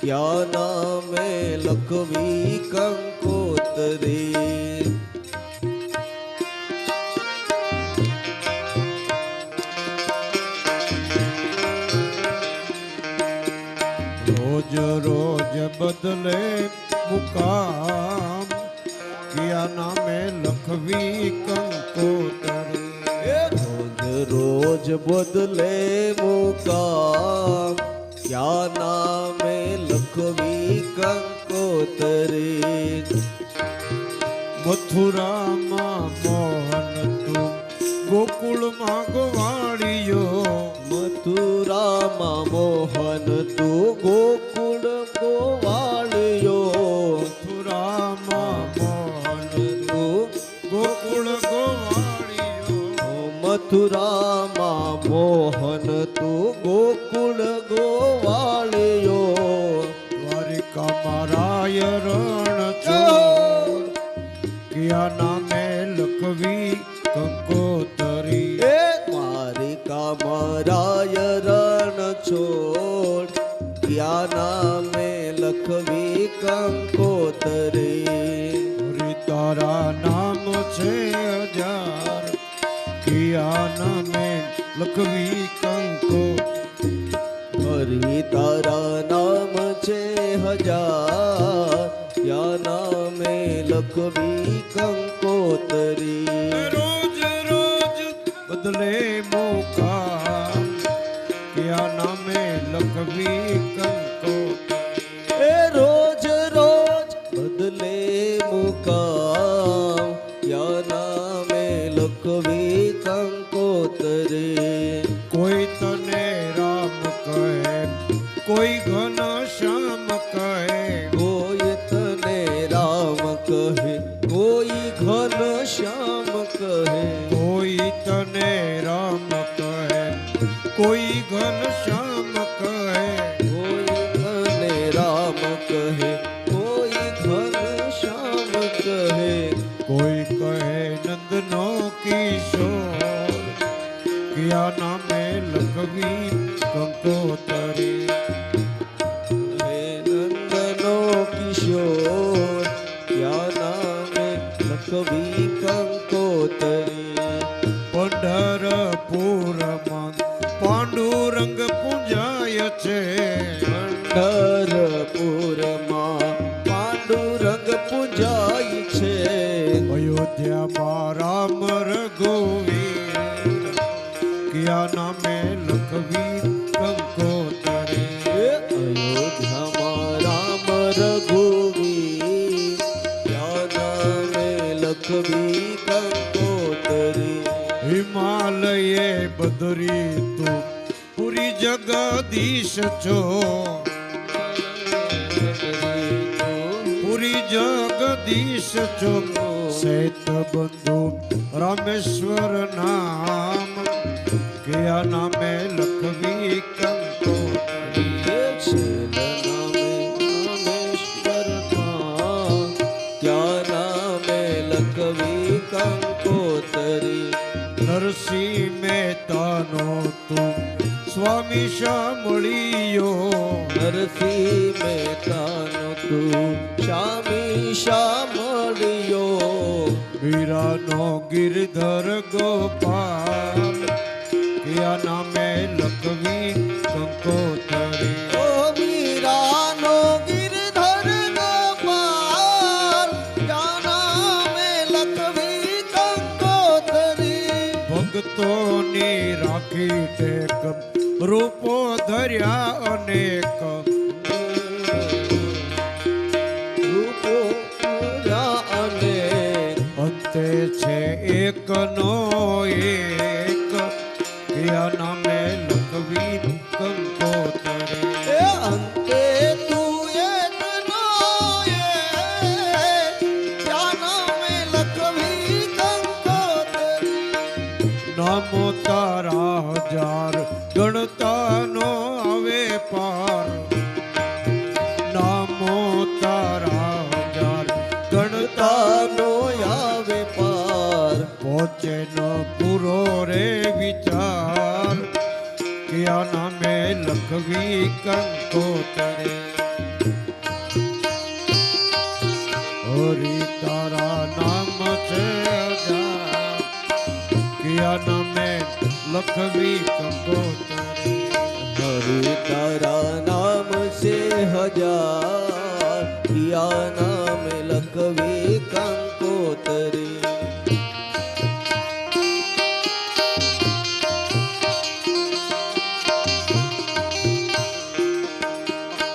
क्या नाम लखवी कंकोतरी। रोज रोज बदले मुकाम किया नामे लखवी कंकोतरी। रोज रोज बदले मुकाम क्या नाम મથુરામાં મોહન તું ગોકુળમાં ગોવાળિયો મથુરામાં મોહન તું ગોકુળ ગોવાળ્યો. મથુરામાં મોહન તું ગોકુળ ગોવાળિયો. મથુરામાં મોહન તું ગોકુળ ગોવાળ્યો. દ્વારિકા મારાય રણ ચોર કિયા નામે લખવી કંકોતરી એ દ્વારિકા મારાય રણ છોડ ક્યાં નામે લખવી કંકોતરી હરિ તારા નામ છે હજાર કિયા નામે લખવી કંકો હરી તારા નામ છે હજાર ક્યાં નામે લખવી કંકોતરી રોજ રોજ બદલે મોકા. ક્યાં નામે લખવી કંકો કોઈ ઘન શ્યામ કહે? કોઈ તને રામ કહે કોઈ ઘન શ્યામ કહે. કોઈ કહે નંદનો કિશોર કિયા નામે લખવી કંકોતરી નંદનો કિશોર ક્યાં નામે લખવી છે. પંઢરપુરમાં પાંડુરંગ પૂજાય છે. અયોધ્યામાં રામ રઘુવીર કિયા નામે લખવી કંકોતરી અયોધ્યામાં રામ રઘુવીર ક્યાં નામે લખવી કંકોતરી. હિમાલયે બદરી તું પુરી જગદીશ છો. પૂરી જગદીશ છો. શૈત બંધુ રામેશ્વર નામ કયા નામે લખવી કંકોતરી. નરસિંહ મહેતાનો તું સ્વામી શામળીયો નરસિંહ મહેતાનો તું સ્વામી શામળીયો વીરાનો ગિરધર ગોપાલ કયા નામે લખવી કંકોતરી ભક્તોની રાખી ટેક રૂપો ધર્યા અનેક. રૂપો અને અંતે છે એક. નો એક. નામે લખવી કંકોતર અંતે નમો તારા હજાર ગણતાનો આવે પાર નામો તારા હજાર ગણતા તાનો આવે પાર પહોંચે ન પૂરો રે વિચાર કે આ નામે લખવી કંકોતરે હરિ તારા નામ છે હજાર કે આ નામે લખવી કપોતરી તારા નામ સે હજાર પ્રિયા નામ લખવી કંકોતરી